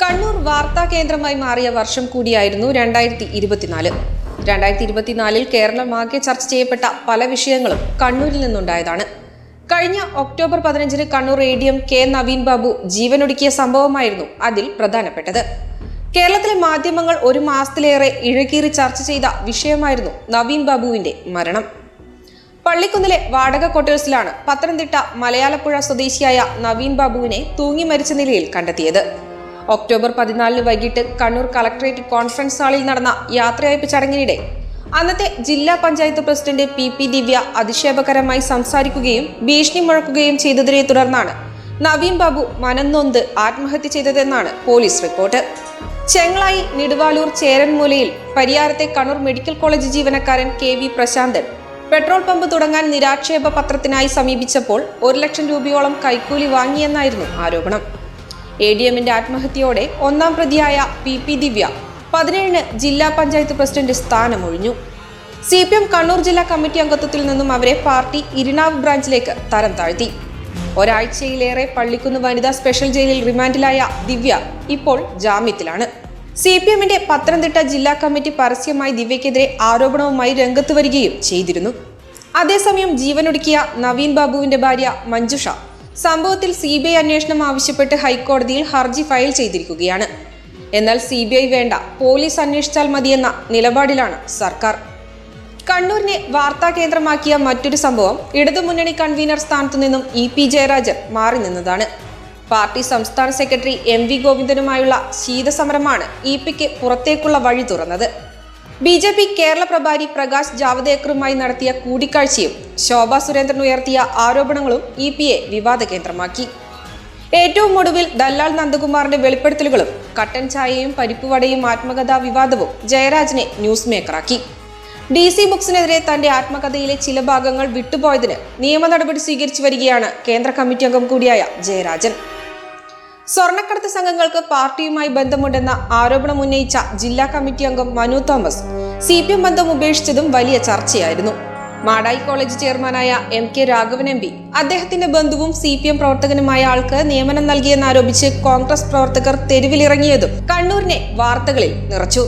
കണ്ണൂർ വാർത്താ കേന്ദ്രമായി മാറിയ വർഷം കൂടിയായിരുന്നു രണ്ടായിരത്തി ഇരുപത്തിനാല് രണ്ടായിരത്തി ഇരുപത്തിനാലിൽ കേരളമാകെ ചർച്ച ചെയ്യപ്പെട്ട പല വിഷയങ്ങളും കണ്ണൂരിൽ നിന്നുണ്ടായതാണ്. കഴിഞ്ഞ ഒക്ടോബർ പതിനഞ്ചിന് Kannur A D M K Naveen Babu ജീവനൊടുക്കിയ സംഭവമായിരുന്നു അതിൽ പ്രധാനപ്പെട്ടത്. കേരളത്തിലെ മാധ്യമങ്ങൾ ഒരു മാസത്തിലേറെ ഇഴകീറി ചർച്ച ചെയ്ത വിഷയമായിരുന്നു നവീൻ ബാബുവിന്റെ മരണം. പള്ളിക്കുന്നിലെ വാടക ക്വാർട്ടേഴ്സിലാണ് പത്തനംതിട്ട മലയാളപ്പുഴ സ്വദേശിയായ നവീൻ ബാബുവിനെ തൂങ്ങി മരിച്ച നിലയിൽ കണ്ടെത്തിയത്. ഒക്ടോബർ പതിനാലിന് വൈകിട്ട് കണ്ണൂർ കളക്ടറേറ്റ് കോൺഫറൻസ് ഹാളിൽ നടന്ന യാത്രയയപ്പ് ചടങ്ങിനിടെ അന്നത്തെ ജില്ലാ panchayat president P P Divya അധിക്ഷേപകരമായി സംസാരിക്കുകയും ഭീഷണി മുഴക്കുകയും ചെയ്തതിനെ തുടർന്നാണ് നവീൻ ബാബു മനന്നൊന്ത് ആത്മഹത്യ ചെയ്തതെന്നാണ് പോലീസ് റിപ്പോർട്ട്. ചെങ്ങളായി നിടുവാലൂർ ചേരൻമൂലയിൽ പരിയാരത്തെ കണ്ണൂർ മെഡിക്കൽ കോളേജ് ജീവനക്കാരൻ K V Prasanthan petrol pump തുടങ്ങാൻ നിരാക്ഷേപ പത്രത്തിനായി സമീപിച്ചപ്പോൾ ഒരു ലക്ഷം രൂപയോളം കൈക്കൂലി വാങ്ങിയെന്നായിരുന്നു ആരോപണം. എ ഡി എമ്മിന്റെ ആത്മഹത്യയോടെ ഒന്നാം പ്രതിയായ പി പി ദിവ്യ പതിനേഴിന് ജില്ലാ പഞ്ചായത്ത് പ്രസിഡന്റ് സ്ഥാനമൊഴിഞ്ഞു. സി പി എം കണ്ണൂർ ജില്ലാ കമ്മിറ്റി അംഗത്വത്തിൽ നിന്നും അവരെ പാർട്ടി ഇരിനാവ് ബ്രാഞ്ചിലേക്ക് തരം താഴ്ത്തി. ഒരാഴ്ചയിലേറെ പള്ളിക്കുന്ന് വനിതാ സ്പെഷ്യൽ ജയിലിൽ റിമാൻഡിലായ ദിവ്യ ഇപ്പോൾ ജാമ്യത്തിലാണ്. സി പി എമ്മിന്റെ പത്തനംതിട്ട ജില്ലാ കമ്മിറ്റി പരസ്യമായി ദിവ്യക്കെതിരെ ആരോപണവുമായി രംഗത്ത് വരികയും ചെയ്തിരുന്നു. അതേസമയം ജീവനൊടുക്കിയ നവീൻ ബാബുവിന്റെ ഭാര്യ മഞ്ജുഷ സംഭവത്തിൽ സി ബി ഐ അന്വേഷണം ആവശ്യപ്പെട്ട് ഹൈക്കോടതിയിൽ ഹർജി ഫയൽ ചെയ്തിരിക്കുകയാണ്. എന്നാൽ സി ബി ഐ വേണ്ട പോലീസ് അന്വേഷിച്ചാൽ മതിയെന്ന നിലപാടിലാണ് സർക്കാർ. കണ്ണൂരിനെ വാർത്താ കേന്ദ്രമാക്കിയ മറ്റൊരു സംഭവം ഇടതുമുന്നണി കൺവീനർ സ്ഥാനത്തു നിന്നും ഇ പി ജയരാജൻ മാറി നിന്നതാണ്. പാർട്ടി സംസ്ഥാന സെക്രട്ടറി എം വി ഗോവിന്ദനുമായുള്ള ശീതസമരമാണ് ഇ പിക്ക് പുറത്തേക്കുള്ള വഴി തുറന്നത്. ബി ജെ പി കേരള പ്രഭാരി പ്രകാശ് ജാവദേക്കറുമായി നടത്തിയ കൂടിക്കാഴ്ചയും ശോഭാ സുരേന്ദ്രൻ ഉയർത്തിയ ആരോപണങ്ങളും ഇ പി എ വിവാദ കേന്ദ്രമാക്കി. ഏറ്റവും ഒടുവിൽ ദല്ലാൽ നന്ദകുമാറിന്റെ വെളിപ്പെടുത്തലുകളും കട്ടൻ ചായയും പരിപ്പുവടയും ആത്മകഥാ വിവാദവും ജയരാജിനെ ന്യൂസ് മേക്കറാക്കി. ഡി സി ബുക്സിനെതിരെ തന്റെ ആത്മകഥയിലെ ചില ഭാഗങ്ങൾ വിട്ടുപോയതിന് നിയമ നടപടി സ്വീകരിച്ചു വരികയാണ് കേന്ദ്ര കമ്മിറ്റി അംഗം കൂടിയായ ജയരാജൻ. സ്വർണക്കടത്ത് സംഘങ്ങൾക്ക് പാർട്ടിയുമായി ബന്ധമുണ്ടെന്ന ആരോപണം ഉന്നയിച്ച ജില്ലാ കമ്മിറ്റി അംഗം Manu Thomas C P M ബന്ധം ഉപേക്ഷിച്ചതും വലിയ ചർച്ചയായിരുന്നു. മാടായി കോളേജ് ചെയർമാനായ M K Raghavan M P അദ്ദേഹത്തിന്റെ ബന്ധുവും സി പി എം പ്രവർത്തകനുമായ ആൾക്ക് നിയമനം നൽകിയെന്നാരോപിച്ച് കോൺഗ്രസ് പ്രവർത്തകർ തെരുവിലിറങ്ങിയതും കണ്ണൂരിനെ വാർത്തകളിൽ നിറച്ചു.